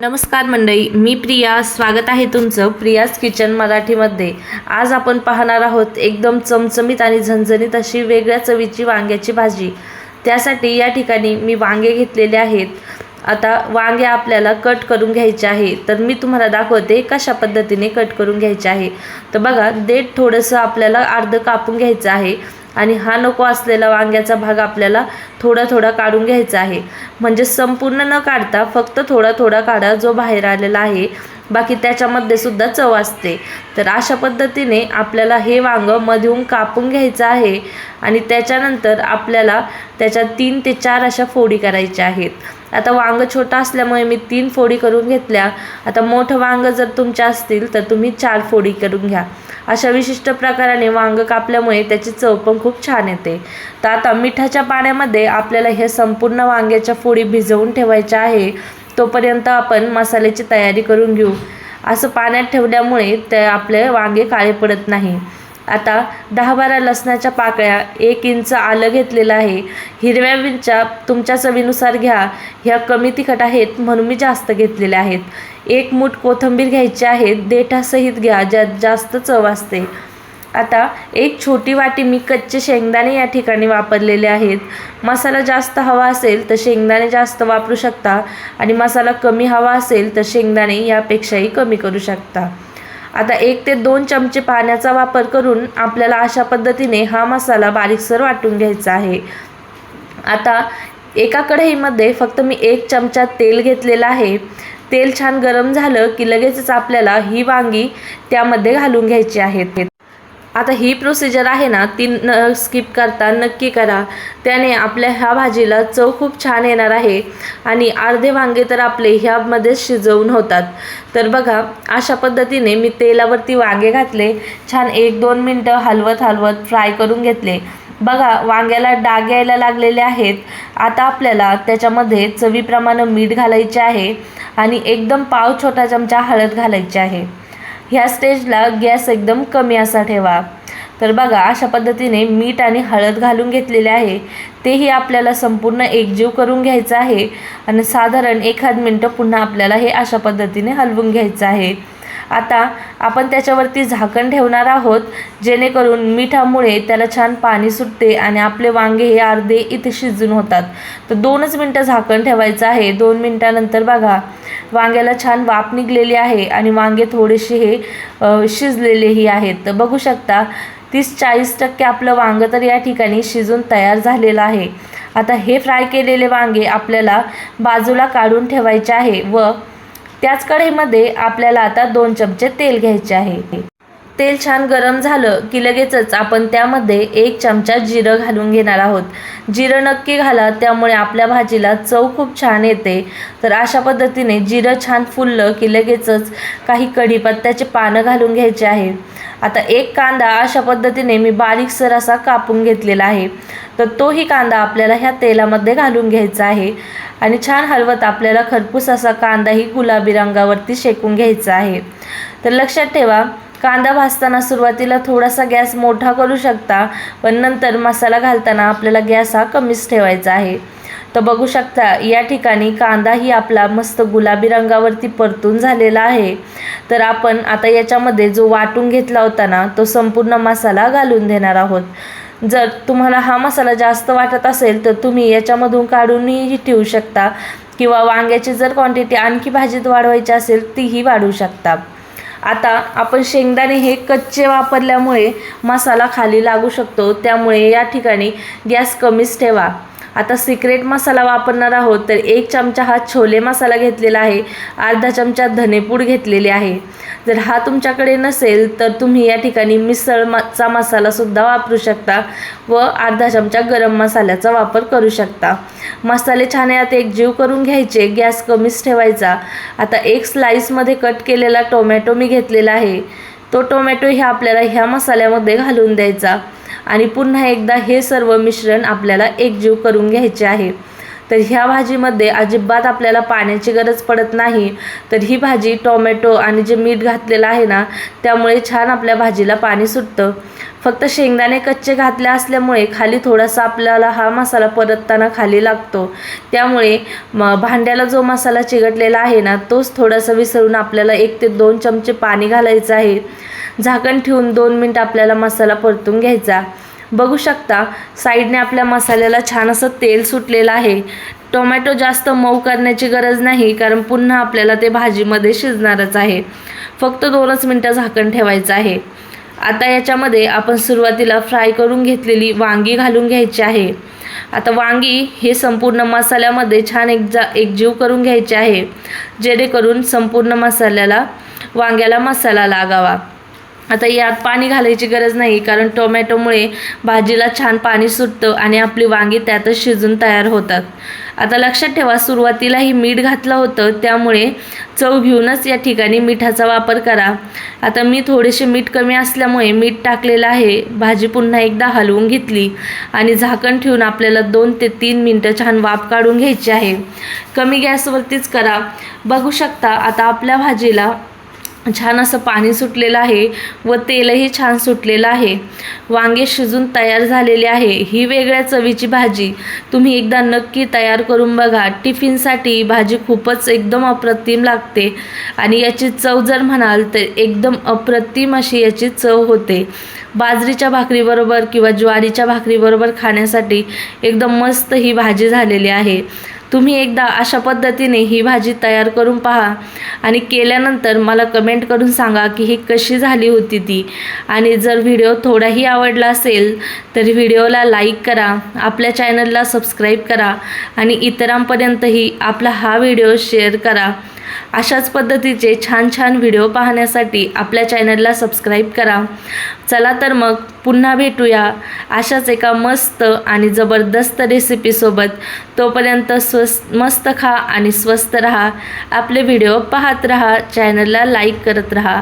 नमस्कार मंडळी मी प्रिया. स्वागत आहे तुमचं प्रियाज किचन मराठीमध्ये. आज आपण पाहणार आहोत एकदम चमचमीत आणि झणझणीत अशी वेगळ्या चवीची वांग्याची भाजी. त्यासाठी या ठिकाणी मी वांगे घेतलेले आहेत. आता वांगे आपल्याला कट करून घ्यायचे आहे. तर मी तुम्हाला दाखवते कशा पद्धतीने कट करून घ्यायचे आहे. तर बघा देठ थोडंसं आपल्याला अर्ध कापून घ्यायचं आहे. आणि हा नको असलेला वांग्याचा भाग आपल्याला थोडा थोडा काढून घ्यायचा आहे. म्हणजे संपूर्ण न काढता फक्त थोडा थोडा काढा जो बाहेर आलेला आहे. बाकी त्याच्यामध्ये सुद्धा चव असते. तर अशा पद्धतीने आपल्याला हे वांगं मधून कापून घ्यायचं आहे. आणि त्याच्यानंतर आपल्याला त्याच्या तीन ते चार अशा फोडी करायच्या आहेत. आता वांगं छोटं असल्यामुळे मी तीन फोडी करून घेतल्या. आता मोठं वांगं जर तुमच्या असतील तर तुम्ही चार फोडी करून घ्या. अशा विशिष्ट प्रकाराने वांगं कापल्यामुळे त्याची चव पण खूप छान येते. तर आता मिठाच्या पाण्यामध्ये आपल्याला हे संपूर्ण वांग्याच्या फोडी भिजवून ठेवायच्या आहे. तोपर्यंत आपण मसाल्याची तयारी करून घेऊ. असं पाण्यात ठेवल्यामुळे ते आपले वांगे काळे पडत नाही. आता दहा बारा लसणाच्या पाकळ्या एक इंच आलं घेतलेलं आहे. हिरव्या मिरच्या तुमच्या चवीनुसार घ्या. ह्या कमी तिखट आहेत म्हणून मी जास्त घेतलेल्या आहेत. एक मूठ कोथिंबीर घ्यायची आहे. देठासहित घ्या ज्यात जास्त चव असते. आता एक छोटी वाटी मी कच्चे शेंगदाणे या ठिकाणी वापरलेले आहेत. मसाला जास्त हवा असेल तर शेंगदाणे जास्त वापरू शकता आणि मसाला कमी हवा असेल तर शेंगदाणे यापेक्षाही कमी करू शकता. आता एक ते दोन चमचे पाण्याचा वापर करून आपल्याला अशा पद्धतीने हा मसाला बारीकसर वाटून घ्यायचा आहे. आता एका कढईमध्ये फक्त मी एक चमचा तेल घेतलेला आहे. तेल छान गरम झालं की लगेचच आपल्याला ही वांगी त्यामध्ये घालून घ्यायची आहेत आता ही प्रोसिजर आहे ना ती न स्किप करता नक्की करा. त्याने आपल्या ह्या भाजीला चव खूप छान येणार आहे. आणि अर्धे वांगे तर आपले ह्यामध्येच शिजवून होतात. तर बघा अशा पद्धतीने मी तेलावरती वांगे घातले. छान एक दोन मिनटं हलवत हलवत फ्राय करून घेतले. बघा वांग्याला डाग यायला लागलेले आहेत. आता आपल्याला त्याच्यामध्ये चवीप्रमाणे मीठ घालायचे आहे. आणि एकदम पाव छोटा चमचा हळद घालायची आहे. ह्या स्टेजला गॅस एकदम कमी असा ठेवा. तर बघा अशा पद्धतीने मीठ आणि हळद घालून घेतलेले आहे. तेही आपल्याला संपूर्ण एकजीव करून घ्यायचं आहे. आणि साधारण एखाद मिनटं पुन्हा आपल्याला हे अशा पद्धतीने हलवून घ्यायचं आहे. आता आपण त्याच्यावरती झाकण ठेवणार आहोत जेणेकरून मिठामुळे त्याला छान पाणी सुटते आणि आपले वांगे हे अर्धे इथे शिजून होतात. तर दोनच मिनटं झाकण ठेवायचं आहे. दोन मिनटानंतर बघा वांग्याला छान वाफ निघलेली आहे आणि वांगे थोडेसे हे शिजलेलेही आहेत. तर बघू शकता तीस चाळीस टक्के आपलं वांगं तर या ठिकाणी शिजून तयार झालेलं आहे. आता हे फ्राय केलेले वांगे आपल्याला बाजूला काढून ठेवायचे आहे व त्याच कढईमध्ये आपल्याला आता दोन चमचे तेल घ्यायचे आहे. तेल छान गरम झालं की लगेचच आपण त्यामध्ये एक चमचा जिरं घालून घेणार आहोत. जिरं नक्की घाला त्यामुळे आपल्या भाजीला चव खूप छान येते. तर अशा पद्धतीने जिरं छान फुललं की लगेचच काही कढीपत्त्याचे पानं घालून घ्यायचे आहे. आता एक कांदा अशा पद्धतीने मी बारीकसर असा कापून घेतलेला आहे. तर तोही कांदा आपल्याला ह्या तेलामध्ये घालून घ्यायचा आहे. आणि छान हलवत आपल्याला खरपूस असा कांदाही गुलाबी रंगावरती शेकून घ्यायचा आहे. तर लक्षात ठेवा कांदा भाजताना सुरुवातीला थोडासा गॅस मोठा करू शकता पण नंतर मसाला घालताना आपल्याला गॅस हा कमीच ठेवायचा आहे. तर बघू शकता या ठिकाणी कांदाही आपला मस्त गुलाबी रंगावरती परतून झालेला आहे. तर आपण आता याच्यामध्ये जो वाटून घेतला होता ना तो संपूर्ण मसाला घालून देणार आहोत. जर तुम्हाला हा मसाला जास्त वाटत असेल तर तुम्ही याच्यामधून काढूनही ठेवू शकता किंवा वांग्याची जर क्वांटिटी आणखी भाजीत वाढवायची असेल तीही वाढवू शकता. आता आपण शेंगदाणे हे कच्चे वापरल्यामुळे मसाला खाली लागू शकतो त्यामुळे या ठिकाणी गॅस कमीच ठेवा. आता सिक्रेट मसाला वापरणार आहोत तर एक चमचा हा छोले मसाला घेतलेला आहे अर्धा चमचा धनेपूड घेतलेली आहे. जर हा तुमच्याकडे नसेल तर तुम्ही या ठिकाणी मिसळचा मसालासुद्धा वापरू शकता व अर्धा चमचा गरम मसाल्याचा वापर करू शकता. मसाले छान यात एक जीव करून घ्यायचे गॅस कमीच ठेवायचा. आता एक स्लाईसमध्ये कट केलेला टोमॅटो मी घेतलेला आहे. तो टोमॅटो हे आपल्याला ह्या मसाल्यामध्ये घालून द्यायचा. आणि पुन्हा एकदा हे सर्व मिश्रण आपल्याला एकजीव करून घ्यायचे आहे. तर ह्या भाजीमध्ये अजिबात आपल्याला पाण्याची गरज पडत नाही. तर ही भाजी टोमॅटो आणि जे मीठ घातलेलं आहे ना त्यामुळे छान आपल्या भाजीला पाणी सुटतं. फक्त शेंगदाणे कच्चे घातले असल्यामुळे खाली थोडासा आपल्याला हा मसाला परतताना खाली लागतो. त्यामुळे म भांड्याला जो मसाला चिकटलेला आहे ना तोच थोडासा विसरून आपल्याला एक ते दोन चमचे पाणी घालायचं आहे. झाकण ठेवून दोन मिनटं आपल्याला मसाला परतून घ्यायचा. बघू शकता साईडने आपल्या मसाल्याला छान असं तेल सुटलेलं आहे. टोमॅटो जास्त मऊ करण्याची गरज नाही कारण पुन्हा आपल्याला ते भाजीमध्ये शिजणारच आहे. फक्त दोनच मिनटं झाकण ठेवायचं आहे. आता याच्यामध्ये आपण सुरुवातीला फ्राय करून घेतलेली वांगी घालून घ्यायची आहे. आता वांगी हे संपूर्ण मसाल्यामध्ये छान एक जा एकजीव करून घ्यायचे आहे. जेणेकरून संपूर्ण मसाल्याला वांग्याला मसाला लागावा. आता यात पाणी घालायची गरज नाही कारण टोमॅटोमुळे भाजीला छान पाणी सुटतं आणि आपली वांगी त्यातच शिजून तयार होतात. आता लक्षात ठेवा सुरुवातीलाही मीठ घातलं होतं त्यामुळे चव घेऊनच या ठिकाणी मिठाचा वापर करा. आता मी थोडेसे मीठ कमी असल्यामुळे मीठ टाकलेलं आहे भाजी पुन्हा एकदा हलवून घेतली आणि झाकण ठेवून आपल्याला दोन ते तीन मिनटं छान वाफ काढून घ्यायची आहे. कमी गॅसवरतीच करा. बघू शकता आता आपल्या भाजीला छान असं पाणी सुटलेलं आहे व तेलही छान सुटलेलं आहे. वांगे शिजून तयार झालेले आहे. ही वेगळ्या चवीची भाजी. तुम्ही एकदा नक्की तयार करून बघा. टिफिनसाठी भाजी खूपच एकदम अप्रतिम लागते. आणि याची चव जर म्हणाल तर एकदम अप्रतिम अशी याची चव होते. बाजरीच्या भाकरीबरोबर किंवा ज्वारीच्या भाकरीबरोबर खाण्यासाठी एकदम मस्त ही भाजी झालेली आहे. तुम्ही एकदा अशा पद्धतीने ही भाजी तयार करून पहा आणि केल्यानंतर मला कमेंट करून सांगा की ही कशी झाली होती ती. आणि जर व्हिडिओ थोडाही आवडला असेल तर व्हिडिओला लाईक करा आपल्या चॅनलला सबस्क्राईब करा आणि इतरांपर्यंतही आपला हा व्हिडिओ शेअर करा. अशाच पद्धतीचे छान छान व्हिडिओ पाहण्यासाठी आपल्या चॅनलला सबस्क्राईब करा. चला तर मग पुन्हा भेटूया अशाच एका मस्त आणि जबरदस्त रेसिपीसोबत तोपर्यंत स्वस्त मस्त खा आणि स्वस्त रहा. आपले व्हिडिओ पाहत रहा चॅनलला लाईक करत रहा.